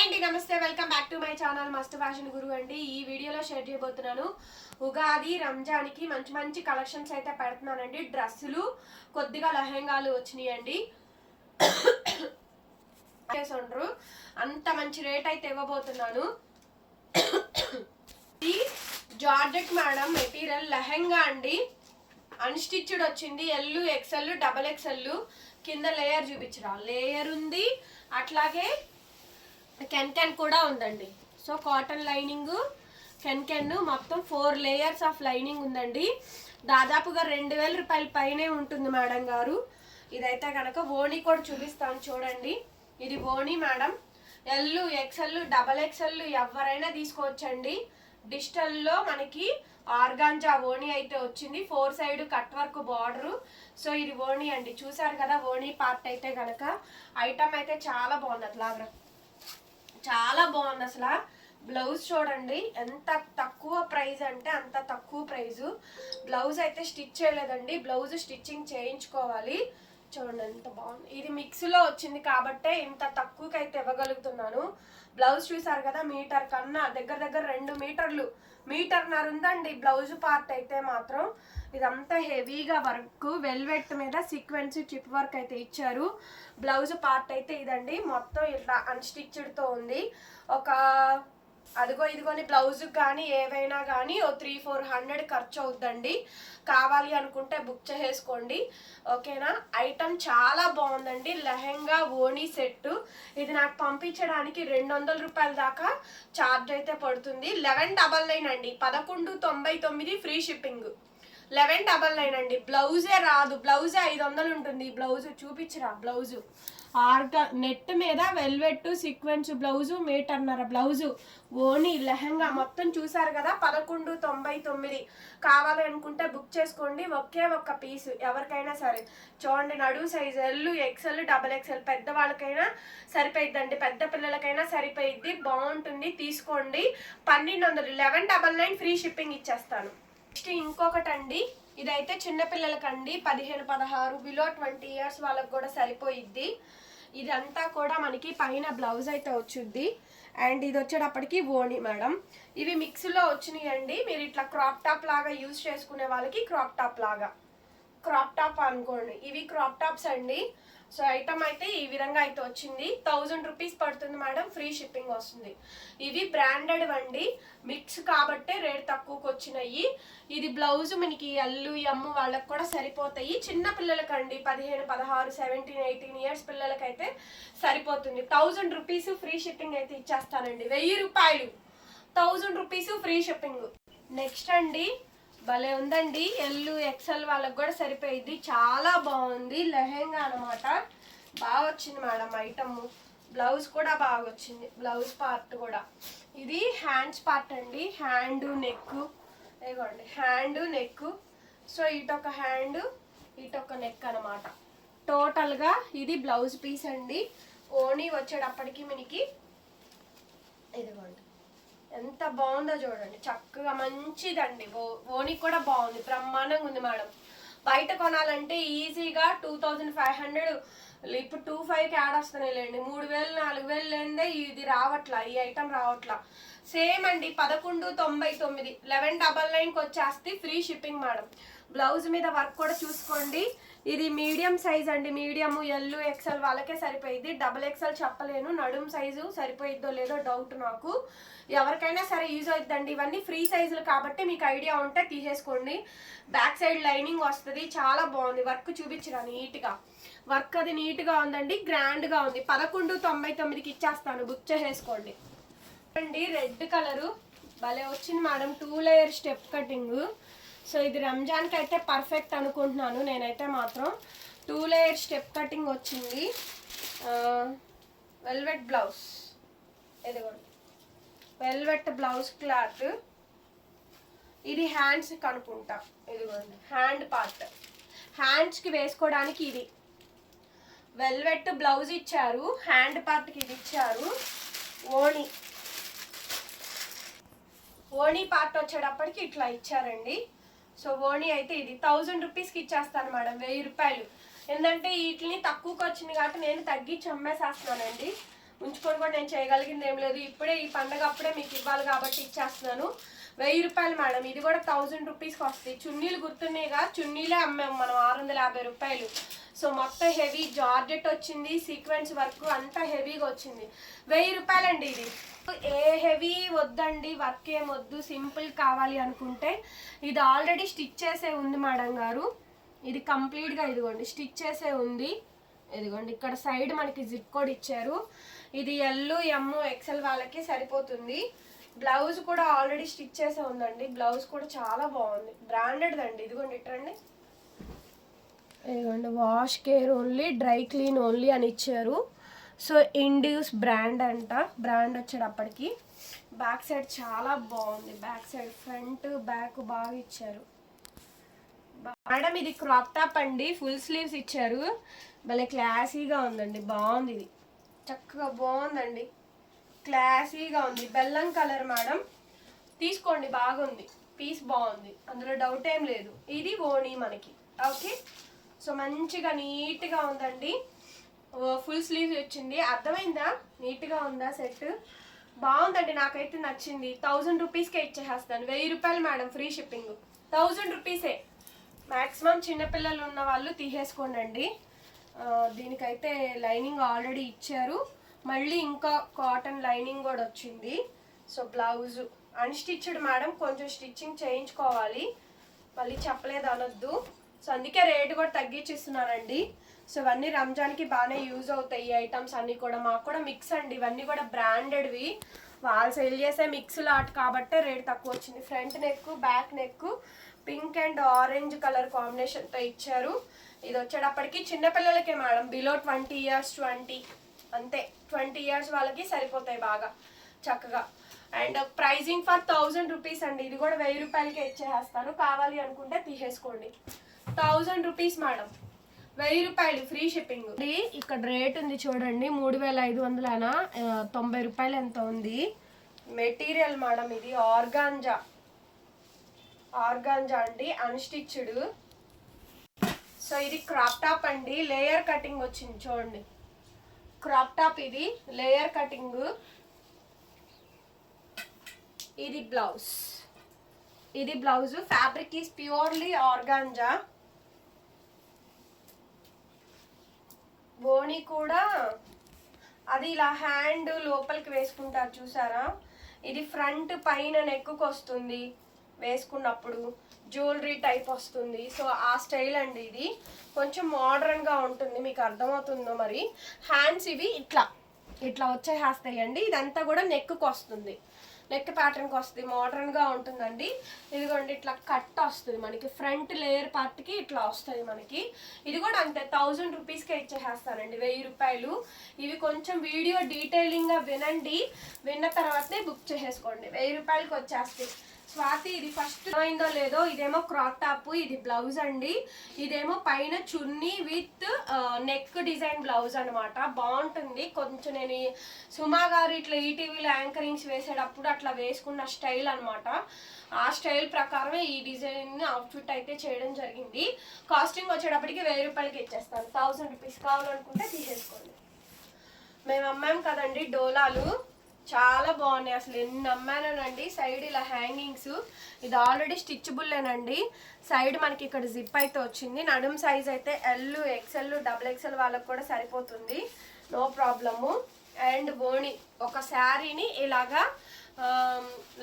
అండి నమస్తే. Welcome back to my channel must fashion guru అండి. ఈ వీడియోలో షేర్ చేయబోతున్నాను ఉగాది రంజాన్కి మంచి మంచి కలెక్షన్స్ అయితే పెడుతున్నానండి. డ్రెస్సులు కొద్దిగా లెహెంగాలు వచ్చినాయండి. చేసుండ్రు అంత మంచి రేట్ అయితే ఇవ్వబోతున్నాను. ఇది జార్జెట్ మేడం మెటీరియల్ లెహెంగా అండి. అన్స్టిచ్డ్ వచ్చింది. ఎల్లు ఎక్సెల్ డబల్ ఎక్సెల్ కింద లేయర్ చూపించరా. లేయర్ ఉంది. అట్లాగే కెన్ కెన్ కూడా ఉందండి. So cotton lining can can మొత్తం ఫోర్ లేయర్స్ ఆఫ్ లైనింగ్ ఉందండి. దాదాపుగా రెండు వేల రూపాయల పైనే ఉంటుంది మేడం గారు. ఇదైతే కనుక ఓణి కూడా చూపిస్తాను చూడండి. ఇది ఓణి మేడం. ఎల్లు ఎక్సెల్ డబల్ ఎక్సెల్ ఎవరైనా తీసుకోవచ్చండి. డిజిటల్లో మనకి ఆర్గాంజా ఓణి అయితే వచ్చింది. Four side cut work border. So ఇది ఓణి అండి. చూసారు కదా ఓణి పార్ట్ అయితే కనుక ఐటమ్ అయితే చాలా బాగుంది అట్లాగా. చాలా బాగుంది అసలు. బ్లౌజ్ చూడండి ఎంత తక్కువ ప్రైస్ అంటే అంత తక్కువ ప్రైజు. బ్లౌజ్ అయితే స్టిచ్ చేయలేదండి బ్లౌజ్ స్టిచ్చింగ్ చేయించుకోవాలి. చూడండి ఎంత బాగుంది. ఇది మిక్స్లో వచ్చింది కాబట్టే ఇంత తక్కువకి అయితే ఇవ్వగలుగుతున్నాను. బ్లౌజ్ చూసారు కదా మీటర్ కన్నా దగ్గర దగ్గర రెండు మీటర్లు మీటర్న్నర ఉందండి బ్లౌజ్ పార్ట్ అయితే మాత్రం. ఇదంతా హెవీగా వర్క్ వెల్వెట్ మీద సీక్వెన్స్ చిప్ వర్క్ అయితే ఇచ్చారు. బ్లౌజ్ పార్ట్ అయితే ఇదండి. మొత్తం ఇట్లా అన్స్టిచ్డ్తో ఉంది. ఒక అదిగో ఇదిగోని బ్లౌజ్కి కానీ ఏవైనా కానీ ఓ త్రీ ఫోర్ హండ్రెడ్ ఖర్చు అవుద్దండి. కావాలి అనుకుంటే బుక్ చేసేసుకోండి. ఓకేనా? ఐటమ్ చాలా బాగుందండి. లెహెంగా ఓనీ సెట్. ఇది నాకు పంపించడానికి రెండు వందల రూపాయల దాకా ఛార్జ్ అయితే పడుతుంది. లెవెన్ డబల్ నైన్ అండి. పదకొండు తొంభై తొమ్మిది free shipping. Eleven double nine అండి. బ్లౌజే రాదు. బ్లౌజే ఐదు వందలు ఉంటుంది. బ్లౌజ్ చూపించరా బ్లౌజు. ఆర్గా నెట్ మీద వెల్వెట్ సీక్వెన్స్ బ్లౌజు మీటర్న్నర బ్లౌజు. ఓని లెహంగా మొత్తం చూసారు కదా? పదకొండు తొంభై తొమ్మిది. కావాలి అనుకుంటే బుక్ చేసుకోండి. ఒకే ఒక్క పీస్ ఎవరికైనా సరే. చూడండి నడువు size L XL double XL పెద్ద వాళ్ళకైనా సరిపోయిద్దండి. పెద్ద పిల్లలకైనా సరిపోయిద్ది. బాగుంటుంది. తీసుకోండి. పన్నెండు వందలు. Eleven double nine free shipping ఇచ్చేస్తాను. నెక్స్ట్ ఇంకొకటి అండి ఇదైతే చిన్నపిల్లలకండి పదిహేను పదహారు బిలో ట్వంటీ ఇయర్స్ వాళ్ళకి కూడా సరిపోయిద్ది. ఇదంతా కూడా మనకి పైన బ్లౌజ్ అయితే వచ్చుద్ది. అండ్ ఇది వచ్చేటప్పటికి ఓణి మేడం. ఇవి మిక్స్లో వచ్చినాయండి. మీరు ఇట్లా క్రాప్ టాప్ లాగా యూజ్ చేసుకునే వాళ్ళకి క్రాప్ టాప్ లాగా. క్రాప్ టాప్ అనుకోండి. ఇవి క్రాప్ టాప్స్ అండి. సో ఐటమ్ అయితే ఈ విధంగా అయితే వచ్చింది. థౌజండ్ రూపీస్ పడుతుంది మేడం. ఫ్రీ షిప్పింగ్ వస్తుంది. ఇవి బ్రాండెడ్ అండి మిక్స్ కాబట్టే రేట్ తక్కువకి వచ్చినాయి. ఇది బ్లౌజ్ మనకి ఎల్లు ఎమ్ము వాళ్ళకి కూడా సరిపోతాయి. చిన్న పిల్లలకండి. పదిహేను పదహారు సెవెంటీన్ ఎయిటీన్ ఇయర్స్ పిల్లలకైతే సరిపోతుంది. థౌజండ్ రూపీస్ ఫ్రీ షిప్పింగ్ అయితే ఇచ్చేస్తానండి. వెయ్యి రూపాయలు. Thousand rupees free shipping. Next అండి. భలే ఉందండి. ఎల్లు ఎక్సెల్ వాళ్ళకి కూడా సరిపోయింది. చాలా బాగుంది. లెహెంగా అనమాట బాగా వచ్చింది మేడం ఐటమ్. బ్లౌజ్ కూడా బాగా వచ్చింది. బ్లౌజ్ పార్ట్ కూడా. ఇది హ్యాండ్స్ పార్ట్ అండి. Hand neck. ఇదిగోండి. Hand neck. సో ఇటొక హ్యాండ్ ఇటొక నెక్ అనమాట టోటల్గా ఇది బ్లౌజ్ పీస్ అండి. ఓనీ వచ్చేటప్పటికి మనకి ఇదిగోండి. ఎంత బాగుందో చూడండి. చక్కగా మంచిదండి. ఓ కూడా బాగుంది. బ్రహ్మాండంగా ఉంది మేడం. బయట కొనాలంటే ఈజీగా టూ థౌజండ్ ఫైవ్ హండ్రెడ్ ఇప్పుడు టూ ఫైవ్కి యాడ్ వస్తున్నాయి లేండి. మూడు వేలు నాలుగు వేలు లేదే ఇది రావట్లా ఈ ఐటమ్ రావట్లా. సేమ్ అండి పదకొండు తొంభై తొమ్మిది. లెవెన్ డబల్ నైన్కి వచ్చేస్తే ఫ్రీ షిప్పింగ్ మేడం. బ్లౌజ్ మీద వర్క్ కూడా చూసుకోండి. ఇది మీడియం సైజ్ అండి. మీడియం ఎల్ ఎక్సెల్ వాళ్ళకే సరిపోయింది డబుల్ ఎక్సెల్ చెప్పలేను. నడుం సైజు సరిపోయిద్దో లేదో డౌట్ నాకు. ఎవరికైనా సరే యూజ్ అవుతుందండి. ఇవన్నీ ఫ్రీ సైజులు కాబట్టి మీకు ఐడియా ఉంటే తీసేసుకోండి. బ్యాక్ సైడ్ లైనింగ్ వస్తుంది. చాలా బాగుంది. వర్క్ చూపించిన నీట్గా. వర్క్ అది నీట్గా ఉందండి. గ్రాండ్గా ఉంది. పదకొండు తొంభై తొమ్మిదికి ఇచ్చేస్తాను. బుక్ చేసేసుకోండి. అండి రెడ్ కలరు. భలే వచ్చింది madam. Two layer step cutting. So ఇది రంజాన్కి అయితే పర్ఫెక్ట్ అనుకుంటున్నాను. నేనైతే మాత్రం టూ లేయర్ స్టెప్ కటింగ్ వచ్చింది. వెల్వెట్ బ్లౌజ్ ఎదగండి వెల్వెట్ బ్లౌజ్ క్లాత్ ఇది హ్యాండ్స్ కనుక్కుంటా ఇదిగోండి. హ్యాండ్ పార్ట్ హ్యాండ్స్కి వేసుకోవడానికి ఇది. వెల్వెట్ బ్లౌజ్ ఇచ్చారు. హ్యాండ్ పార్ట్కి ఇది ఇచ్చారు. ఓణి. ఓణి పార్ట్ వచ్చేటప్పటికి ఇట్లా ఇచ్చారండి. సో ఓణి అయితే ఇది థౌజండ్ రూపీస్కి ఇచ్చేస్తాను మేడం వెయ్యి రూపాయలు. ఏంటంటే వీటిని తక్కువకి వచ్చింది కాబట్టి నేను తగ్గించి అమ్మేసేస్తున్నానండి. ఉంచుకొని కూడా నేను చేయగలిగింది ఏం లేదు. ఇప్పుడే ఈ పండగ అప్పుడే మీకు ఇవ్వాలి కాబట్టి ఇచ్చేస్తున్నాను. వెయ్యి రూపాయలు మేడం. ఇది కూడా థౌజండ్ రూపీస్కి వస్తాయి. చున్నీలు గుర్తున్నాయిగా చున్నీలే అమ్మాము మనం ఆరు వందల యాభై రూపాయలు. సో మొత్తం హెవీ జార్జెట్ వచ్చింది. సీక్వెన్స్ వర్క్ అంతా హెవీగా వచ్చింది. వెయ్యి రూపాయలండి ఇది. ఏ హెవీ వద్దండి వర్క్ ఏం వద్దు సింపుల్ కావాలి అనుకుంటే ఇది ఆల్రెడీ స్టిచ్ చేసే ఉంది మేడం గారు. ఇది కంప్లీట్గా ఇదిగోండి స్టిచ్ చేసే ఉంది. ఇదిగోండి ఇక్కడ సైడ్ మనకి జిప్ కోడ్ ఇచ్చారు. ఇది ఎల్లు ఎమ్ ఎక్సెల్ వాళ్ళకి సరిపోతుంది. బ్లౌజ్ కూడా ఆల్రెడీ స్టిచ్ చేసే ఉందండి. బ్లౌజ్ కూడా చాలా బాగుంది. బ్రాండెడ్ అండి. ఇదిగోండి ఇట్రండి ఇదిగోండి wash care only dry clean only అని ఇచ్చారు. సో ఇండ్యూస్ బ్రాండ్ అంట. బ్రాండ్ వచ్చేటప్పటికి బ్యాక్ సైడ్ చాలా బాగుంది. బ్యాక్ సైడ్ ఫ్రంట్ బ్యాక్ బాగా ఇచ్చారు. మేడం ఇది క్రాప్ టాప్ అండి. ఫుల్ స్లీవ్స్ ఇచ్చారు. భలే క్లాసీగా ఉందండి. బాగుంది ఇది. చక్కగా బాగుందండి. క్లాసీగా ఉంది. బెల్లం కలర్ మేడం. తీసుకోండి బాగుంది. పీస్ బాగుంది. అందులో డౌట్ ఏం లేదు. ఇది ఓణీ మనకి. ఓకే? సో మంచిగా నీట్గా ఉందండి. ఫుల్ స్లీవ్స్ వచ్చింది. అర్థమైందా? నీట్గా ఉందా సెట్? బాగుందండి. నాకైతే నచ్చింది. థౌజండ్ రూపీస్కే ఇచ్చేసేస్తాను. వెయ్యి రూపాయలు మేడం ఫ్రీ షిప్పింగ్. థౌజండ్ రూపీసే. మ్యాక్సిమం చిన్నపిల్లలు ఉన్న వాళ్ళు తీసేసుకోండి దీనికైతే లైనింగ్ ఆల్రెడీ ఇచ్చారు. మళ్ళీ ఇంకా కాటన్ లైనింగ్ కూడా వచ్చింది. సో బ్లౌజ్ అన్స్టిచ్డ్ మేడం కొంచెం స్టిచ్చింగ్ చేయించుకోవాలి. మళ్ళీ చెప్పలేదు అనొద్దు. సో అందుకే రేటు కూడా తగ్గించిస్తున్నానండి. సో ఇవన్నీ రంజాన్కి బాగానే యూజ్ అవుతాయి ఈ ఐటమ్స్ అన్నీ కూడా. మాకు కూడా మిక్స్ అండి. ఇవన్నీ కూడా బ్రాండెడ్వి వాళ్ళు సెల్ చేసే మిక్స్ లాట్ కాబట్టే రేట్ తక్కువ వచ్చింది. Front neck back neck pink and orange colour కాంబినేషన్తో ఇచ్చారు. ఇది వచ్చేటప్పటికి చిన్నపిల్లలకే madam below twenty years twenty అంతే ట్వంటీ ఇయర్స్ వాళ్ళకి సరిపోతాయి బాగా చక్కగా. And pricing for thousand rupees అండి ఇది కూడా వెయ్యి రూపాయలకే ఇచ్చేస్తాను కావాలి అనుకుంటే తీసేసుకోండి. Thousand rupees madam. వెయ్యి రూపాయలు ఫ్రీ షిప్పింగ్. ఇక్కడ రేట్ ఉంది చూడండి మూడు వేల ఐదు వందలనా? తొంభై రూపాయలు ఎంత ఉంది? మెటీరియల్ మేడం ఇది ఆర్గాంజా. ఆర్గాంజా అండి అన్స్టిచ్డ్. సో ఇది క్రాప్ టాప్ అండి లేయర్ కటింగ్ వచ్చింది చూడండి. క్రాప్ టాప్ ఇది లేయర్ కటింగ్. ఇది బ్లౌజ్. ఇది blouse fabric is purely organza. బోని కూడా అది ఇలా హ్యాండ్ లోపలికి వేసుకుంటారు చూసారా? ఇది ఫ్రంట్ పైన నెక్కు వస్తుంది. వేసుకున్నప్పుడు జ్యువెలరీ టైప్ వస్తుంది. సో ఆ స్టైల్ అండి ఇది. కొంచెం మోడర్న్గా ఉంటుంది. మీకు అర్థమవుతుందో మరి. హ్యాండ్స్ ఇవి ఇట్లా. ఇట్లా వచ్చేసేస్తాయండి ఇదంతా కూడా నెక్కు వస్తుంది. నెక్ ప్యాటర్న్కి వస్తుంది. మోడర్న్గా ఉంటుందండి. ఇదిగోండి ఇట్లా కట్ వస్తుంది మనకి. ఫ్రంట్ లేయర్ పార్ట్కి ఇట్లా వస్తుంది మనకి. ఇది కూడా అంతే. థౌజండ్ రూపీస్కే ఇచ్చేసేస్తానండి వెయ్యి రూపాయలు. ఇవి కొంచెం వీడియో డీటెయిలింగ్గా వినండి. విన్న తర్వాతనే బుక్ చేసేసుకోండి. వెయ్యి రూపాయలకి వచ్చేస్తాయి. స్వాతి ఇది ఫస్ట్ అయిందో లేదో ఇదేమో క్రాప్ టాప్ ఇది బ్లౌజ్ అండి. ఇదేమో పైన చున్నీ విత్ నెక్ డిజైన్ బ్లౌజ్ అనమాట బాగుంటుంది. కొంచెం నేను సుమా గారు ఇట్లా ఈటీవీలో యాంకరింగ్స్ వేసేటప్పుడు అట్లా వేసుకున్న స్టైల్ అనమాట ఆ స్టైల్ ప్రకారమే ఈ డిజైన్ అవుట్ఫిట్ అయితే చేయడం జరిగింది. కాస్టింగ్ వచ్చేటప్పటికి వెయ్యి రూపాయలకి ఇచ్చేస్తాను. థౌసండ్ రూపీస్ కావాలనుకుంటే తీసేసుకోండి. మేము అమ్మాం కదండి డోలాలు. చాలా బాగున్నాయి. అసలు ఎన్ని అమ్మానండి సైడ్ ఇలా హ్యాంగింగ్స్. ఇది ఆల్రెడీ స్టిచ్బుల్లేనండి సైడ్ మనకి ఇక్కడ జిప్ అయితే వచ్చింది. నడుం సైజ్ అయితే ఎల్ ఎక్సెల్ డబుల్ ఎక్సెల్ వాళ్ళకు కూడా సరిపోతుంది. No problem. అండ్ ఓణి ఒక శారీని ఇలాగా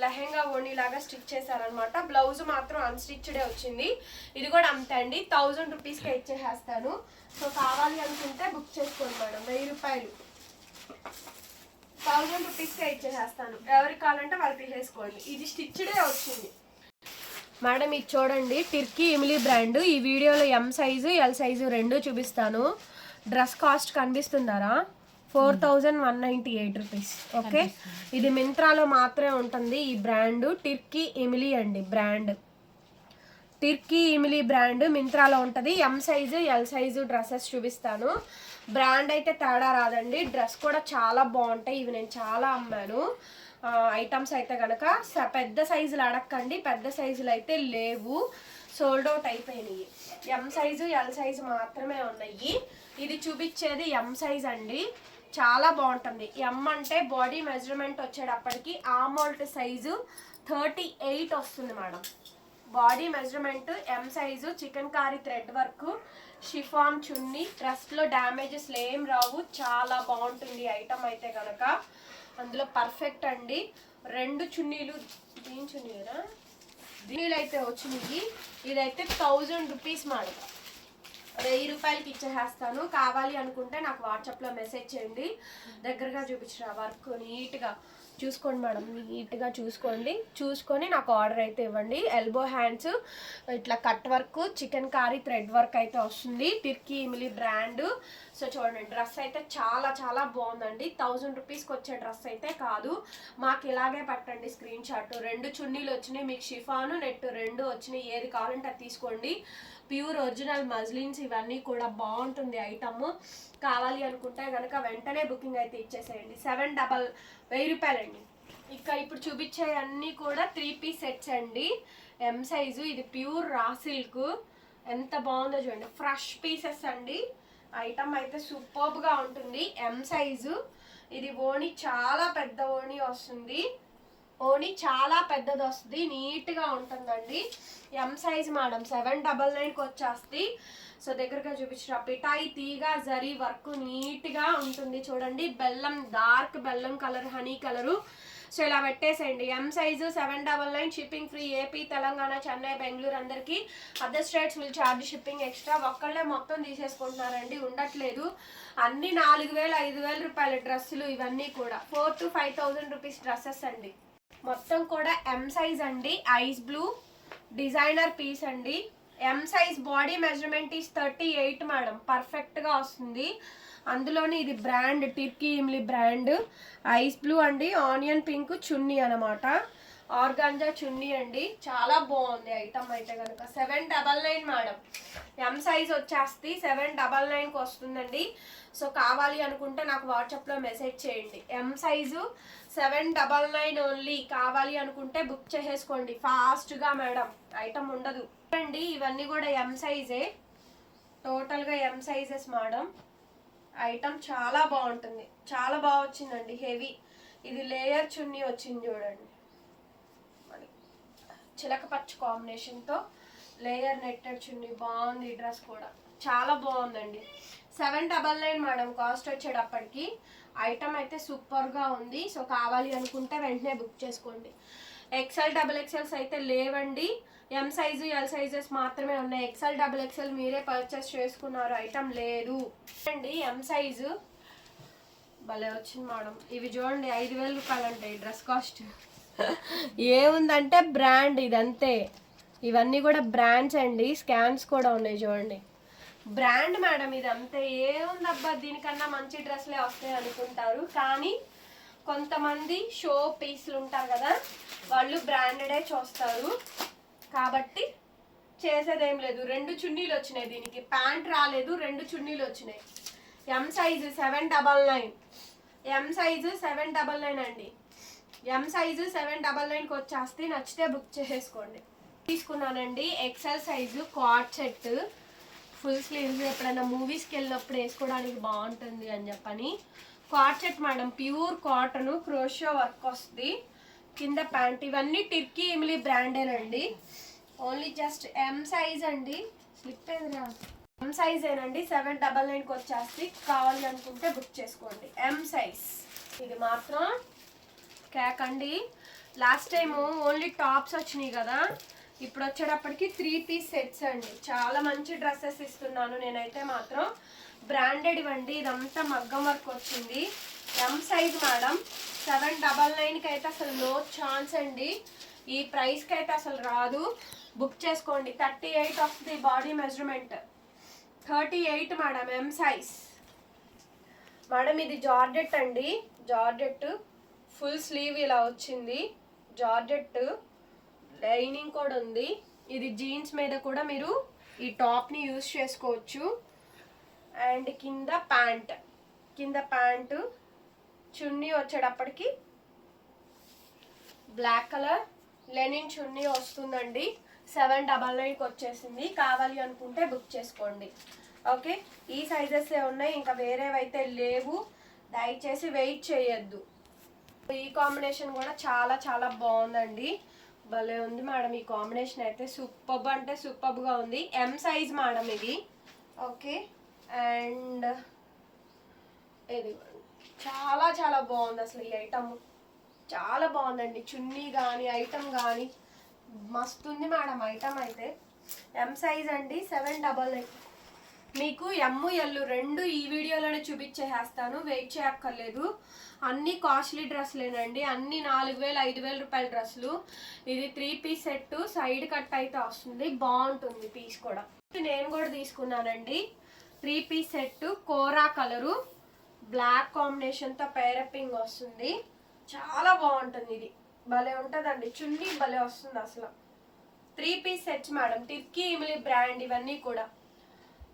లెహెంగా ఓణిలాగా స్టిచ్ చేశారనమాట. బ్లౌజ్ మాత్రం అన్స్టిచ్డే వచ్చింది. ఇది కూడా అంతే అండి. థౌజండ్ రూపీస్కే ఇచ్చేసేస్తాను. సో కావాలి అనుకుంటే బుక్ చేసుకోండి మేడం. వెయ్యి రూపాయలు. థౌజండ్ రూపీస్కే ఇచ్చేసేస్తాను. ఎవరికి కావాలంటే వాళ్ళు తీసేసుకోండి. ఇది స్టిచ్డే వచ్చింది. మేడం ఇది చూడండి. టిర్కీ ఇమిలీ బ్రాండ్. ఈ వీడియోలో ఎం సైజు ఎల్ సైజు రెండు చూపిస్తాను. Dress cost కనిపిస్తుందారా? Four thousand one ninety eight rupees. Okay? ఇది మింత్రాలో మాత్రమే ఉంటుంది ఈ బ్రాండ్. టిర్కీ ఇమిలీ అండి బ్రాండ్. టిర్కీ ఇమిలీ బ్రాండ్ మింత్రాలో ఉంటుంది. M size L size dresses చూపిస్తాను. బ్రాండ్ అయితే తేడా రాదండి. డ్రెస్ కూడా చాలా బాగుంటాయి. ఇవి నేను చాలా అమ్మాను. ఐటమ్స్ అయితే కనుక పెద్ద సైజులు అడగండి పెద్ద సైజులు అయితే లేవు. సోల్డ్ అవుట్ అయిపోయినాయి. ఎం సైజు ఎల్ సైజు మాత్రమే ఉన్నాయి. ఇది చూపించేది ఎం సైజ్ అండి. చాలా బాగుంటుంది. ఎం అంటే బాడీ మెజర్మెంట్ వచ్చేటప్పటికి ఆమోల్ట్ సైజు థర్టీ ఎయిట్ వస్తుంది madam. Body measurement M size chikankari thread work chiffon చున్నీ డ్రెస్లో డ్యామేజెస్ ఏం రావు. చాలా బాగుంటుంది ఐటమ్ అయితే కనుక అందులో పర్ఫెక్ట్ అండి. రెండు చున్నీలు దీని చున్నీరా దీనిలో అయితే వచ్చినాయి. ఇదైతే థౌజండ్ రూపీస్ మేడం వెయ్యి రూపాయలకి ఇచ్చేసేస్తాను. కావాలి అనుకుంటే నాకు వాట్సాప్లో మెసేజ్ చేయండి. దగ్గరగా చూపించిన వర్క్. నీట్గా చూసుకోండి మేడం నీట్గా చూసుకోండి. చూసుకొని నాకు ఆర్డర్ అయితే ఇవ్వండి. ఎల్బో హ్యాండ్స్ ఇట్లా cut work chikankari thread work అయితే వస్తుంది. టిర్కీ ఇమిలి బ్రాండ్ సో చూడండి డ్రెస్ అయితే చాలా చాలా బాగుందండి. థౌజండ్ రూపీస్కి వచ్చే డ్రెస్ అయితే కాదు. మాకు ఇలాగే పెట్టండి స్క్రీన్ షాట్. రెండు చున్నీలు వచ్చినాయి మీకు షిఫాను నెట్ రెండు వచ్చినాయి. ఏది కావాలంటే అది తీసుకోండి. ప్యూర్ ఒరిజినల్ మజ్లిన్స్ ఇవన్నీ కూడా బాగుంటుంది ఐటమ్. కావాలి అనుకుంటే కనుక వెంటనే బుకింగ్ అయితే ఇచ్చేసేయండి. సెవెన్ డబల్ వెయ్యి రూపాయలండి. ఇక ఇప్పుడు చూపించే అన్నీ కూడా త్రీ పీస్ సెట్స్ అండి. ఎం సైజు ఇది ప్యూర్ రా సిల్క్. ఎంత బాగుందో చూడండి. ఫ్రెష్ పీసెస్ అండి. ఐటమ్ అయితే సూపర్బ్గా ఉంటుంది. ఎం సైజు ఇది ఓణి చాలా పెద్ద ఓణి వస్తుంది. ఓణి చాలా పెద్దది వస్తుంది. నీట్గా ఉంటుందండి. M size madam seven double నైన్కి వచ్చేస్తుంది. సో దగ్గరగా చూపించిన పిఠాయి తీగ జరీ వర్క్ నీట్గా ఉంటుంది. చూడండి బెల్లం డార్క్ బెల్లం కలర్ హనీ కలరు సో ఇలా పెట్టేసేయండి. M size seven double nine shipping free AP Telangana Chennai Bengaluru అందరికీ other states will charge shipping extra ఒక్కళ్ళే మొత్తం తీసేసుకుంటున్నారండి ఉండట్లేదు. అన్ని నాలుగు వేల ఐదు వేల రూపాయల డ్రెస్సులు ఇవన్నీ కూడా. Four to five thousand rupees dresses అండి. మొత్తం కూడా ఎం సైజ్ అండి. ఐస్ బ్లూ డిజైనర్ పీస్ అండి. M size body measurement is thirty eight madam పర్ఫెక్ట్గా వస్తుంది. అందులోని ఇది బ్రాండ్ టిర్కీ ఇమ్లీ బ్రాండ్. ఐస్ బ్లూ అండి ఆనియన్ పింక్ చున్నీ అనమాట ఆర్గాంజా చున్నీ అండి. చాలా బాగుంది ఐటమ్ అయితే కనుక seven double nine madam. M size వచ్చేస్తే సెవెన్ డబల్ నైన్కి వస్తుందండి. సో కావాలి అనుకుంటే నాకు వాట్సాప్లో మెసేజ్ చేయండి. M size seven double nine only. కావాలి అనుకుంటే బుక్ చేసేసుకోండి. ఫాస్ట్గా మేడం. ఐటమ్ ఉండదు. అండి ఇవన్నీ కూడా ఎం సైజే. టోటల్గా ఎం సైజెస్ మేడం. ఐటమ్ చాలా బాగుంటుంది. చాలా బాగా వచ్చిందండి. హెవీ. ఇది లేయర్ చున్నీ వచ్చింది చూడండి. మరి చిలక పచ్చ కాంబినేషన్తో లేయర్ నెట్టెడ్ చున్నీ. బాగుంది డ్రెస్ కూడా. చాలా బాగుందండి. Seven double nine madam cost వచ్చేటప్పటికి ఐటమ్ అయితే సూపర్గా ఉంది. సో కావాలి అనుకుంటే వెంటనే బుక్ చేసుకోండి. ఎక్సెల్ డబుల్ ఎక్సెల్స్ అయితే లేవండి. ఎం సైజు ఎల్ సైజెస్ మాత్రమే ఉన్నాయి. ఎక్సెల్ డబుల్ ఎక్సెల్ మీరే పర్చేస్ చేసుకున్నారు. ఐటమ్ లేదు. అండి ఎం సైజు భలే వచ్చింది మేడం ఇవి చూడండి ఐదు వేల రూపాయలు అంటే డ్రెస్ కాస్ట్ ఏముందంటే బ్రాండ్ ఇదంతే. ఇవన్నీ కూడా బ్రాండ్స్ అండి. స్కాన్స్ కూడా ఉన్నాయి చూడండి. బ్రాండ్ మేడం ఇది అంతే ఏముందబ్బా దీనికన్నా మంచి డ్రెస్లే వస్తాయి అనుకుంటారు. కానీ కొంతమంది షో పీస్లు ఉంటారు కదా వాళ్ళు బ్రాండెడే చూస్తారు. కాబట్టి చేసేదేం లేదు. రెండు చున్నీలు వచ్చినాయి దీనికి. ప్యాంట్ రాలేదు రెండు చున్నీలు వచ్చినాయి. M size seven double nine M size seven double nine అండి. ఎం సైజు సెవెన్ డబల్ నైన్కి వచ్చేస్తే నచ్చితే బుక్ చేసేసుకోండి. తీసుకున్నానండి. XL size coord set full sleeves ఎప్పుడైనా మూవీస్కి వెళ్ళినప్పుడు వేసుకోవడానికి బాగుంటుంది అని చెప్పని. Coord set madam pure cotton crochet work వస్తుంది. కింద ప్యాంట్. ఇవన్నీ టిర్కీ ఇమిలీ బ్రాండేనండి. ఓన్లీ జస్ట్ ఎం సైజ్ అండి. స్లిప్ ఏదిరా ఎం సైజ్ ఏనండి. సెవెన్ డబల్ నైన్కి వచ్చేసి కావాలనుకుంటే బుక్ చేసుకోండి. ఎం సైజ్ ఇది మాత్రం క్యాక్ అండి. లాస్ట్ టైం ఓన్లీ టాప్స్ వచ్చినాయి కదా. ఇప్పుడు వచ్చేటప్పటికి త్రీ పీస్ సెట్స్ అండి. చాలా మంచి డ్రెస్సెస్ ఇస్తున్నాను నేనైతే మాత్రం. బ్రాండెడ్ ఇవ్వండి ఇదంతా మగ్గం వర్క్ వచ్చింది. M size madam seven double నైన్కి అయితే అసలు నో ఛాన్స్ అండి. ఈ ప్రైస్కి అయితే అసలు రాదు. బుక్ చేసుకోండి. Thirty eight of the body measurement thirty eight madam M size madam ఇది జార్జెట్ అండి. జార్జెట్. ఫుల్ స్లీవ్ ఇలా వచ్చింది. జార్జెట్. లైనింగ్ కూడా ఉంది. ఇది జీన్స్ మీద కూడా మీరు ఈ టాప్ని యూస్ చేసుకోవచ్చు. అండ్ కింద ప్యాంట్. కింద ప్యాంటు చున్నీ వచ్చేటప్పటికి బ్లాక్ కలర్ లెనిన్ చున్నీ వస్తుందండి. సెవెన్ డబల్ నైన్కి వచ్చేసింది. కావాలి అనుకుంటే బుక్ చేసుకోండి. ఓకే? ఈ సైజెస్ ఉన్నాయి? ఇంకా వేరేవైతే లేవు. దయచేసి వెయిట్ చేయొద్దు. ఈ కాంబినేషన్ కూడా చాలా చాలా బాగుందండి. భలే ఉంది మేడం. ఈ కాంబినేషన్ అయితే సూపర్ అంటే సూపర్గా ఉంది. ఎం సైజ్ మేడం ఇది. ఓకే. అండ్ ఇది చాలా చాలా బాగుంది అసలు ఈ ఐటమ్ చాలా బాగుందండి. చున్నీ కానీ ఐటమ్ కానీ మస్తు ఉంది మేడం ఐటమ్ అయితే. ఎం సైజ్ అండి సెవెన్ డబల్ ఎయిట్ మీకు ఎమ్ము ఎల్లు రెండు ఈ వీడియోలోనే చూపించేసేస్తాను. వెయిట్ చేయక్కర్లేదు. అన్ని కాస్ట్లీ డ్రెస్లేనండి అన్ని నాలుగు వేలు ఐదు వేల రూపాయల డ్రెస్సులు. ఇది three piece set side cut అయితే వస్తుంది. బాగుంటుంది పీస్ కూడా. నేను కూడా తీసుకున్నానండి. త్రీ పీస్ సెట్ కోరా కలరు. బ్లాక్ కాంబినేషన్తో పేరప్పింగ్ వస్తుంది. చాలా బాగుంటుంది ఇది. భలే ఉంటుందండి. చున్నీ భలే వస్తుంది అసలు. Three piece sets madam. Tirkey ఇమిలి బ్రాండ్ ఇవన్నీ కూడా.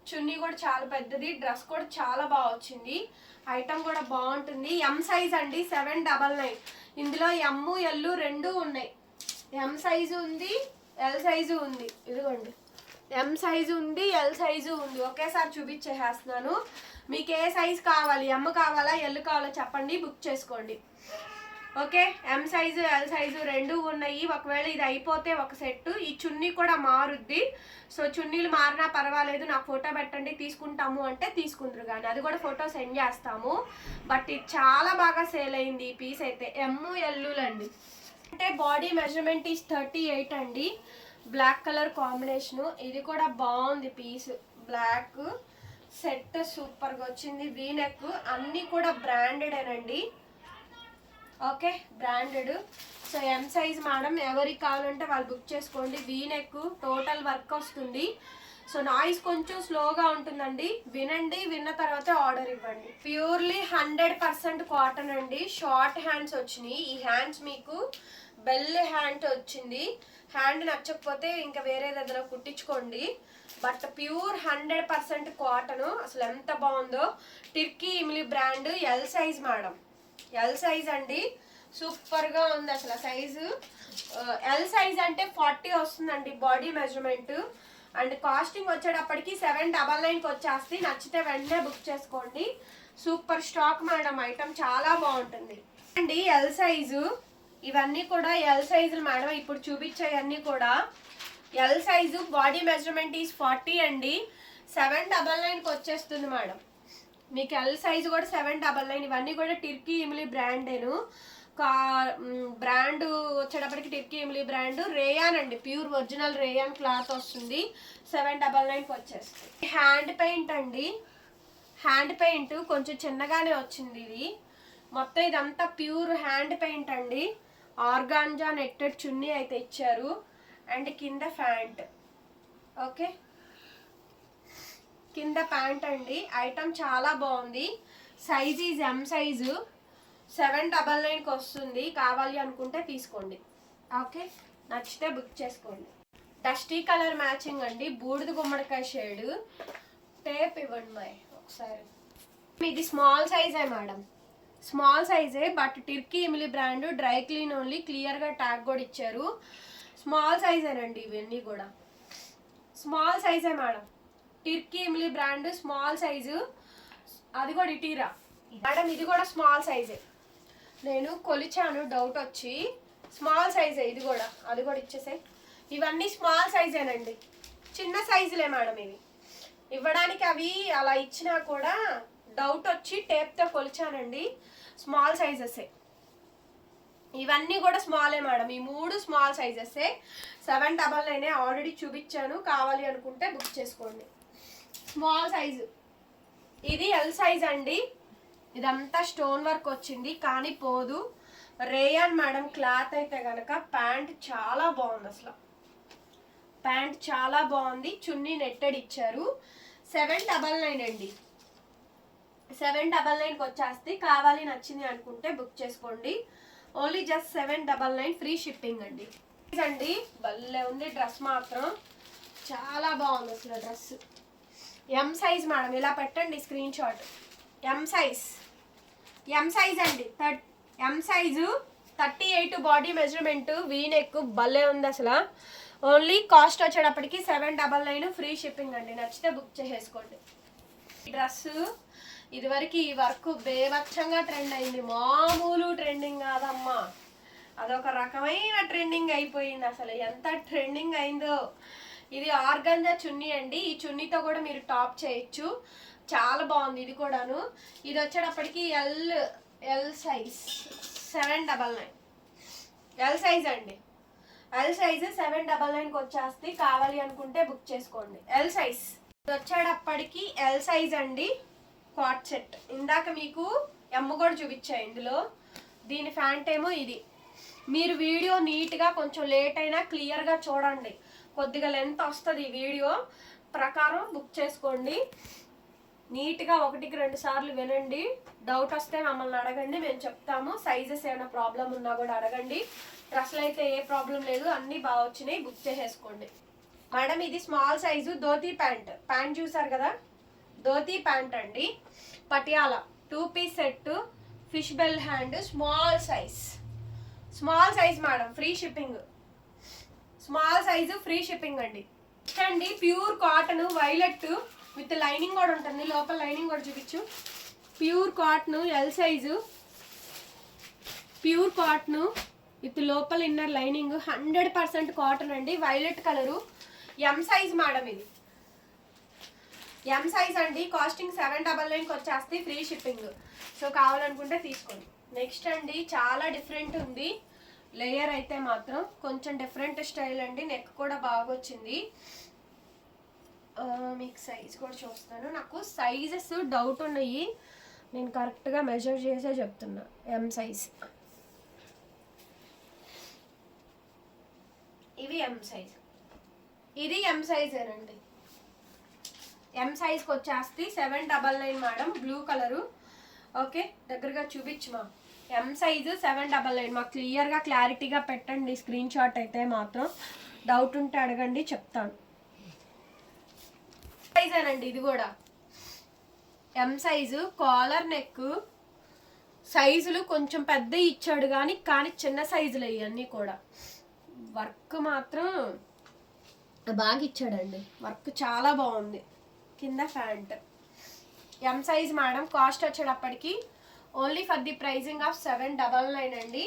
చున్నీ కూడా చాలా పెద్దది డ్రెస్ కూడా చాలా బాగా వచ్చింది. ఐటమ్ కూడా బాగుంటుంది. ఎం సైజ్ అండి సెవెన్ డబల్ నైన్ ఇందులో ఎమ్ ఎల్ రెండు ఉన్నాయి. ఎం సైజు ఉంది ఎల్ సైజు ఉంది. ఇదిగోండి. ఎం సైజు ఉంది ఎల్ సైజు ఉంది. ఒకేసారి చూపించేసేస్తున్నాను. మీకు ఏ సైజ్ కావాలి ఎమ్ కావాలా ఎల్ కావాలా చెప్పండి బుక్ చేసుకోండి. Okay M size L size రెండు ఉన్నాయి. ఒకవేళ ఇది అయిపోతే ఒక సెట్ ఈ చున్నీ కూడా మారుద్ది. సో చున్నీలు మారినా పర్వాలేదు. నాకు ఫోటో పెట్టండి తీసుకుంటాము అంటే తీసుకుంటారు కానీ అది కూడా ఫోటో సెండ్ చేస్తాము. బట్ ఇది చాలా బాగా సేల్ అయింది ఈ పీస్ అయితే. ఎమ్ము ఎల్లులండి అంటే body measurement is thirty eight అండి. బ్లాక్ కలర్ కాంబినేషన్ ఇది కూడా బాగుంది పీస్ బ్లాక్ సెట్ సూపర్గా వచ్చింది. వీ నెక్ అన్నీ కూడా బ్రాండెడేనండి okay branded. So M size madam ఎవరికి కావాలంటే వాళ్ళు బుక్ చేసుకోండి. వీనెక్ టోటల్ వర్క్ వస్తుంది. సో నాయిస్ కొంచెం స్లోగా ఉంటుందండి. వినండి విన్న తర్వాత ఆర్డర్ ఇవ్వండి. ప్యూర్లీ హండ్రెడ్ పర్సెంట్ కాటన్ అండి. షార్ట్ హ్యాండ్స్ వచ్చినాయి. ఈ హ్యాండ్స్ మీకు బెల్ హ్యాండ్ వచ్చింది. హ్యాండ్ నచ్చకపోతే ఇంకా వేరేది ఏదైనా కుట్టించుకోండి. But pure hundred percent cotton అసలు ఎంత బాగుందో. టిర్కీ imli brand L size madam L size అండి. సూపర్గా ఉంది అసలు సైజు ఎల్ సైజ్ అంటే ఫార్టీ వస్తుందండి బాడీ మెజర్మెంట్ అండ్ కాస్టింగ్ వచ్చేటప్పటికి సెవెన్ డబల్ నైన్కి వచ్చేస్తే నచ్చితే వెంటనే బుక్ చేసుకోండి. సూపర్ స్టాక్ మేడం ఐటమ్ చాలా బాగుంటుంది. అండి ఎల్ సైజు ఇవన్నీ కూడా ఎల్ సైజులు మేడం ఇప్పుడు చూపించేవన్నీ కూడా. L size body measurement is forty అండి. సెవెన్ డబల్ నైన్కి వచ్చేస్తుంది మేడం మీకు ఎల్ సైజ్ కూడా సెవెన్ డబల్ నైన్ ఇవన్నీ కూడా టిర్కీ ఇమిలి బ్రాండేను కా బ్రాండ్ వచ్చేటప్పటికి టిర్కీ ఇమిలి బ్రాండ్ రేయాన్ అండి. ప్యూర్ ఒరిజినల్ రేయాన్ క్లాత్ వస్తుంది. సెవెన్ డబల్ నైన్కి వచ్చేస్తుంది. హ్యాండ్ పెయింట్ అండి. హ్యాండ్ పెయింట్ కొంచెం చిన్నగానే వచ్చింది ఇది. మొత్తం ఇదంతా ప్యూర్ హ్యాండ్ పెయింట్ అండి. ఆర్గాన్జా నెట్టెడ్ చున్నీ అయితే ఇచ్చారు. అండ్ కింద ఫ్యాంట్ ఓకే? కింద ప్యాంట్ అండి. ఐటమ్ చాలా బాగుంది. Size is M size seven double నైన్కి వస్తుంది. కావాలి అనుకుంటే తీసుకోండి. ఓకే నచ్చితే బుక్ చేసుకోండి. డస్టీ కలర్ మ్యాచింగ్ అండి. బూడిద గుమ్మడికాయ షేడ్ టేప్ ఇవ్వండి మై ఒకసారి. ఇది స్మాల్ సైజే మేడం. స్మాల్ సైజే బట్ టిర్కీ ఇమిలి బ్రాండ్ డ్రై క్లీన్ ఓన్లీ క్లియర్గా ట్యాగ్ కూడా ఇచ్చారు. స్మాల్ సైజేనండి ఇవన్నీ కూడా. స్మాల్ సైజే మేడం. టిర్కీ ఇమ్లీ బ్రాండ్ స్మాల్ సైజు. అది కూడా ఇటీరా మేడం ఇది కూడా స్మాల్ సైజే. నేను కొలిచాను డౌట్ వచ్చి. స్మాల్ సైజే ఇది కూడా. అది కూడా ఇచ్చేసాయి. ఇవన్నీ స్మాల్ సైజేనండి. చిన్న సైజులే మేడం ఇవి. ఇవ్వడానికి అవి అలా ఇచ్చినా కూడా డౌట్ వచ్చి టేప్తో కొలిచానండి. స్మాల్ సైజెసే ఇవన్నీ కూడా స్మాలే మేడం. ఈ మూడు స్మాల్ సైజెసే. సెవెన్ డబల్ నైన్ ఆల్రెడీ చూపించాను. కావాలి అనుకుంటే బుక్ చేసుకోండి. Small size. ఇది ఎల్ సైజ్ అండి. ఇదంతా స్టోన్ వర్క్ వచ్చింది కానీ పోదు. రేయాన్ మేడం క్లాత్ అయితే కనుక ప్యాంట్ చాలా బాగుంది అసలు. ప్యాంట్ చాలా బాగుంది. చున్నీ నెట్టెడ్ ఇచ్చారు. సెవెన్ డబల్ నైన్ అండి. సెవెన్ డబల్ నైన్కి వచ్చేస్తే కావాలి నచ్చింది అనుకుంటే బుక్ చేసుకోండి. Only just seven double nine free shipping అండి. అండి భలే ఉంది డ్రెస్ మాత్రం. చాలా బాగుంది అసలు డ్రెస్. ఎం సైజ్ మేడం ఇలా పెట్టండి screenshot M size M size అండి థర్ట్ M size thirty eight body measurement V neck భలే ఉంది అసలు. ఓన్లీ కాస్ట్ వచ్చేటప్పటికి seven double nine free shipping అండి. నచ్చితే బుక్ చేసేసుకోండి. డ్రెస్సు ఇదివరకు ఈ వర్క్ బేవచ్చంగా ట్రెండ్ అయింది. మామూలు ట్రెండింగ్ కాదమ్మా. అదొక రకమైన ట్రెండింగ్ అయిపోయింది అసలు. ఎంత ట్రెండింగ్ అయిందో. ఇది ఆర్గంజా చున్నీ అండి. ఈ చున్నీతో కూడా మీరు టాప్ చేయొచ్చు. చాలా బాగుంది ఇది కూడాను. ఇది వచ్చేటప్పటికి L L size seven double nine L size అండి. ఎల్ సైజ్ సెవెన్ డబల్ నైన్కి వచ్చేస్తే కావాలి అనుకుంటే బుక్ చేసుకోండి. ఎల్ సైజ్ ఇది వచ్చేటప్పటికి ఎల్ సైజ్ అండి. క్వాట్ సెట్. ఇందాక మీకు ఎమ్మ కూడా చూపించా ఇందులో. దీని ఫ్యాంట్ ఏమో ఇది. మీరు వీడియో నీట్గా కొంచెం లేట్ అయినా క్లియర్గా చూడండి. కొద్దిగా లెంత్ వస్తుంది వీడియో. ప్రకారం బుక్ చేసుకోండి. నీట్గా ఒకటికి రెండు సార్లు వినండి. డౌట్ వస్తే మమ్మల్ని అడగండి మేము చెప్తాము. సైజెస్ ఏమైనా ప్రాబ్లం ఉన్నా కూడా అడగండి. డ్రెస్సులు అయితే ఏ ప్రాబ్లం లేదు అన్నీ బాగా వచ్చినాయి బుక్ చేసేసుకోండి. మేడం ఇది small size dhoti pant. Pant చూసారు కదా? ధోతీ ప్యాంట్ అండి. Patiala two piece set fish bell hand small size. Small size madam free shipping. Small size free shipping అండి. అండి pure cotton violet with lining కూడా ఉంటుంది. లోపల లైనింగ్ కూడా చూపించు. Pure cotton L size. Pure cotton with లోపల inner lining hundred percent cotton అండి. Violet colour. M size madam ఇది? ఎం సైజ్ అండి. కాస్టింగ్ సెవెన్ డబల్ నైన్కి వచ్చేస్తే ఫ్రీ షిప్పింగ్ సో కావాలనుకుంటే తీసుకోండి. నెక్స్ట్ అండి చాలా డిఫరెంట్ ఉంది. లేయర్ అయితే మాత్రం కొంచెం డిఫరెంట్ స్టైల్ అండి. నెక్ కూడా బాగా వచ్చింది మీకు సైజ్ కూడా చూస్తాను. నాకు సైజెస్ డౌట్ ఉన్నాయి. నేను కరెక్ట్గా మెజర్ చేసే చెప్తున్నా ఎం సైజ్ ఇవి ఎం సైజ్ ఇది ఎం సైజేనండి ఎం సైజ్కి వచ్చేస్తే seven double nine madam blue colour okay దగ్గరగా చూపించు మా. M size seven double nine మాకు క్లియర్గా క్లారిటీగా పెట్టండి. స్క్రీన్ షాట్ అయితే మాత్రం డౌట్ ఉంటే అడగండి చెప్తాను. సైజేనండి ఇది కూడా. ఎం సైజు కాలర్ నెక్ సైజులు కొంచెం పెద్ద ఇచ్చాడు కానీ కానీ చిన్న సైజులు ఇవన్నీ కూడా. వర్క్ మాత్రం బాగా ఇచ్చాడండి. వర్క్ చాలా బాగుంది. కింద pant M size madam cost వచ్చేటప్పటికి only for the pricing of seven double nine అండి.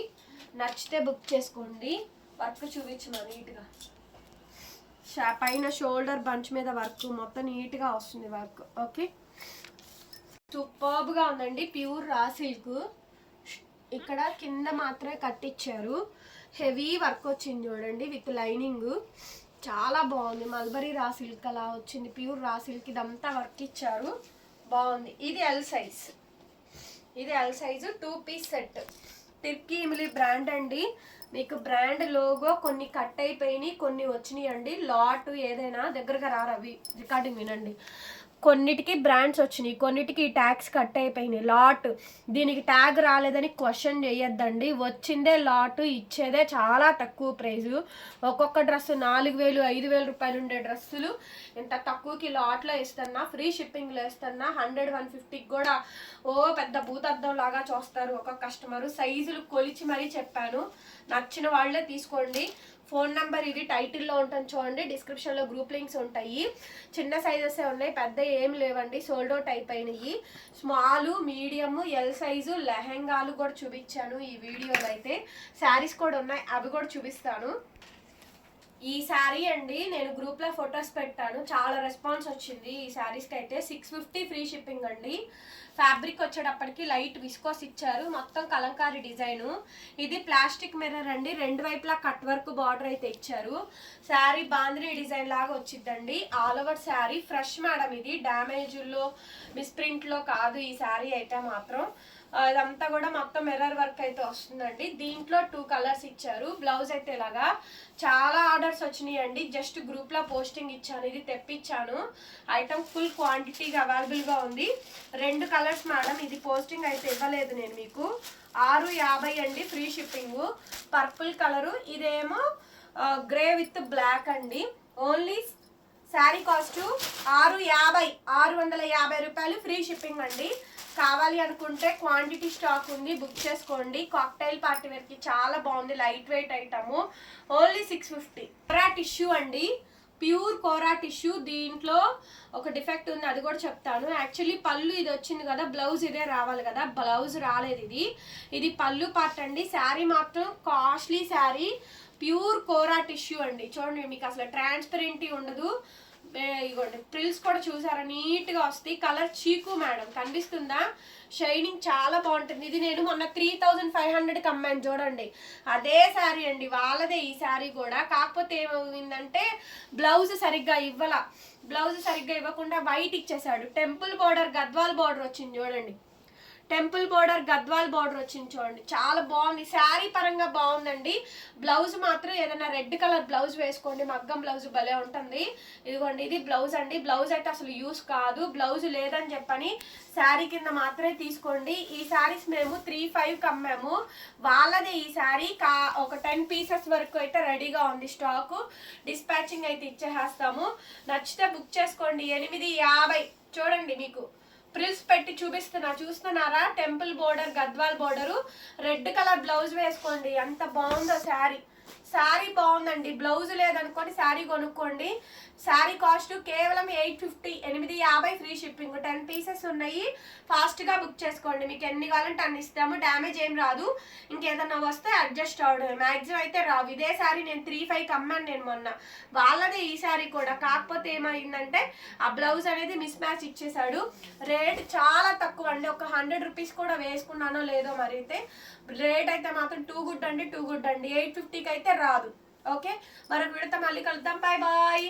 నచ్చితే బుక్ చేసుకోండి. వర్క్ చూపించమా నీట్గా. షా పైన షోల్డర్ బంచ్ మీద వర్క్ మొత్తం నీట్గా వస్తుంది వర్క్ ఓకే సూపర్బ్గా ఉందండి. ప్యూర్ రా సిల్క్ ఇక్కడ కింద మాత్రమే కట్టించారు హెవీ వర్క్ వచ్చింది చూడండి విత్ లైనింగ్ చాలా బాగుంది. మల్బరీ రా సిల్క్ అలా వచ్చింది. ప్యూర్ రా సిల్క్ ఇదంతా వర్క్ ఇచ్చారు. బాగుంది. ఇది ఎల్ సైజ్ ఇది L size two piece set తిర్కీ ఇమిలి బ్రాండ్ అండి. మీకు బ్రాండ్ లోగో కొన్ని కట్ అయిపోయినాయి కొన్ని వచ్చినాయి అండి లాట్ ఏదైనా దగ్గరగా రారు అవి రికార్డింగ్ వినండి. కొన్నిటికి బ్రాండ్స్ వచ్చినాయి కొన్నిటికి ట్యాగ్స్ కట్ అయిపోయినాయి. లాట్ దీనికి ట్యాగ్ రాలేదని క్వశ్చన్ చేయొద్దండి. వచ్చిందే లాట్ ఇచ్చేదే చాలా తక్కువ ప్రైజు ఒక్కొక్క డ్రెస్ నాలుగు వేలు ఐదు వేల రూపాయలు ఉండే డ్రెస్సులు ఇంత తక్కువకి లాట్లో ఇస్తున్నా ఫ్రీ షిప్పింగ్లో ఇస్తున్నా హండ్రెడ్ వన్ ఫిఫ్టీకి కూడా ఓ పెద్ద భూతద్దం లాగా చూస్తారు ఒక కస్టమర్ సైజులు కొలిచి మరీ చెప్పాను. నచ్చిన వాళ్ళే తీసుకోండి. ఫోన్ నెంబర్ ఇది టైటిల్లో ఉంటుంది చూడండి డిస్క్రిప్షన్లో గ్రూప్ లింక్స్ ఉంటాయి. చిన్న సైజెస్ ఉన్నాయి పెద్ద ఏం లేవండి సోల్డ్ అవుట్ అయిపోయినాయి. స్మాల్ మీడియం ఎల్ సైజు లెహెంగాలు కూడా చూపించాను ఈ వీడియోలో అయితే. శారీస్ కూడా ఉన్నాయి అవి కూడా చూపిస్తాను. ఈ శారీ అండి నేను గ్రూప్లో ఫొటోస్ పెట్టాను. చాలా రెస్పాన్స్ వచ్చింది ఈ శారీస్కి అయితే. సిక్స్ ఫిఫ్టీ ఫ్రీ షిప్పింగ్ అండి. ఫ్యాబ్రిక్ వచ్చేటప్పటికి లైట్ విస్కోస్ ఇచ్చారు. మొత్తం కలంకారీ డిజైన్. ఇది ప్లాస్టిక్ మిర్రర్ అండి. రెండు వైపులా కట్ వర్క్ బార్డర్ అయితే ఇచ్చారు. శారీ బాంద్రీ డిజైన్ లాగా వచ్చిందండి all over saree. Fresh madam ఇది. డ్యామేజ్లో మిస్ప్రింట్లో కాదు ఈ శారీ అయితే మాత్రం. అదంతా కూడా మొత్తం మిర్రర్ వర్క్ అయితే వస్తుందండి. దీంట్లో టూ కలర్స్ ఇచ్చారు. బ్లౌజ్ అయితే ఇలాగా చాలా ఆర్డర్స్ వచ్చినాయి అండి జస్ట్ గ్రూప్లో పోస్టింగ్ ఇచ్చాను. ఇది తెప్పించాను. ఐటమ్ ఫుల్ క్వాంటిటీగా అవైలబుల్గా ఉంది. రెండు కలర్స్ మేడం ఇది పోస్టింగ్ అయితే ఇవ్వలేదు నేను మీకు. ఆరు యాభై అండి ఫ్రీ షిప్పింగ్ పర్పుల్ కలరు ఇదేమో గ్రే విత్ బ్లాక్ అండి. ఓన్లీ శారీ కాస్ట్ ఆరు యాభై ఆరు వందల యాభై రూపాయలు ఫ్రీ షిప్పింగ్ అండి. కావాలి అనుకుంటే క్వాంటిటీ స్టాక్ ఉంది బుక్ చేసుకోండి. కాక్టైల్ పార్టీ వేర్కి చాలా బాగుంది light weight item only six fifty tissue అండి. ప్యూర్ కోరా టిష్యూ దీంట్లో ఒక డిఫెక్ట్ ఉంది అది కూడా చెప్తాను. యాక్చువల్లీ పళ్ళు ఇది వచ్చింది కదా బ్లౌజ్ ఇదే రావాలి కదా బ్లౌజ్ రాలేదు ఇది. ఇది పళ్ళు పార్ట్ అండి. శారీ మాత్రం కాస్ట్లీ శారీ ప్యూర్ కోరా టిష్యూ అండి. చూడండి మీకు అసలు ట్రాన్స్పరెంటీ ఉండదు. ఇగోండి. ప్రిల్స్ కూడా చూసారా? నీట్గా వస్తాయి. కలర్ చీకు మేడం కనిపిస్తుందా? షైనింగ్ చాలా బాగుంటుంది. ఇది నేను మొన్న త్రీ థౌజండ్ ఫైవ్ హండ్రెడ్కి అమ్మాను చూడండి. అదే శారీ అండి. వాళ్ళదే ఈ శారీ కూడా. కాకపోతే ఏమైందంటే బ్లౌజ్ సరిగ్గా ఇవ్వాల. బ్లౌజ్ సరిగ్గా ఇవ్వకుండా వైట్ ఇచ్చేసాడు టెంపుల్ బార్డర్ గద్వాల్ బార్డర్ వచ్చింది చూడండి. టెంపుల్ బార్డర్ గద్వాల్ బార్డర్ వచ్చింది చూడండి. చాలా బాగుంది. శారీ పరంగా బాగుందండి. బ్లౌజ్ మాత్రం ఏదైనా రెడ్ కలర్ బ్లౌజ్ వేసుకోండి. మగ్గం బ్లౌజ్ భలే ఉంటుంది. ఇదిగోండి ఇది బ్లౌజ్ అండి. బ్లౌజ్ అయితే అసలు యూస్ కాదు. బ్లౌజ్ లేదని చెప్పని శారీ కింద మాత్రమే తీసుకోండి. ఈ శారీస్ మేము త్రీ ఫైవ్ అమ్మాము వాళ్ళది ఈ శారీ. కా ఒక టెన్ పీసెస్ వరకు అయితే రెడీగా ఉంది స్టాకు డిస్పాచింగ్ అయితే ఇచ్చేసేస్తాము. నచ్చితే బుక్ చేసుకోండి. ఎనిమిది యాభై. చూడండి మీకు. ప్రిల్స్ పెట్టి చూపిస్తున్నా. చూస్తున్నారా? Temple border Gadwal border. Red colour blouse వేసుకోండి. ఎంత బాగుందో శారీ. శారీ బాగుందండి బ్లౌజ్ లేదనుకోండి శారీ కొనుక్కోండి. శారీ కాస్ట్ కేవలం ఎయిట్ ఫిఫ్టీ ఎనిమిది యాభై ఫ్రీ షిప్పింగ్. టెన్ పీసెస్ ఉన్నాయి. ఫాస్ట్గా బుక్ చేసుకోండి. మీకు ఎన్ని కావాలంటే అన్ని ఇస్తాము. డ్యామేజ్ ఏం రాదు. ఇంకేదన్నా వస్తే అడ్జస్ట్ అవడం మ్యాక్సిమం అయితే రావు. ఇదే శారీ నేను త్రీ ఫైవ్కి అమ్మాను నేను మొన్న. వాళ్ళదే ఈ శారీ కూడా. కాకపోతే ఏమైందంటే ఆ బ్లౌజ్ అనేది మిస్ మ్యాచ్ ఇచ్చేశాడు. రేట్ చాలా తక్కువ అండి. ఒక హండ్రెడ్ రూపీస్ కూడా వేసుకున్నానో లేదో మరైతే. రేట్ అయితే మాత్రం టూ గుడ్ అండి టూ గుడ్ అండి. ఎయిట్ ఫిఫ్టీకి అయితే రాదు. ఓకే మరొక విడత మళ్ళీ కలుద్దాం. Bye bye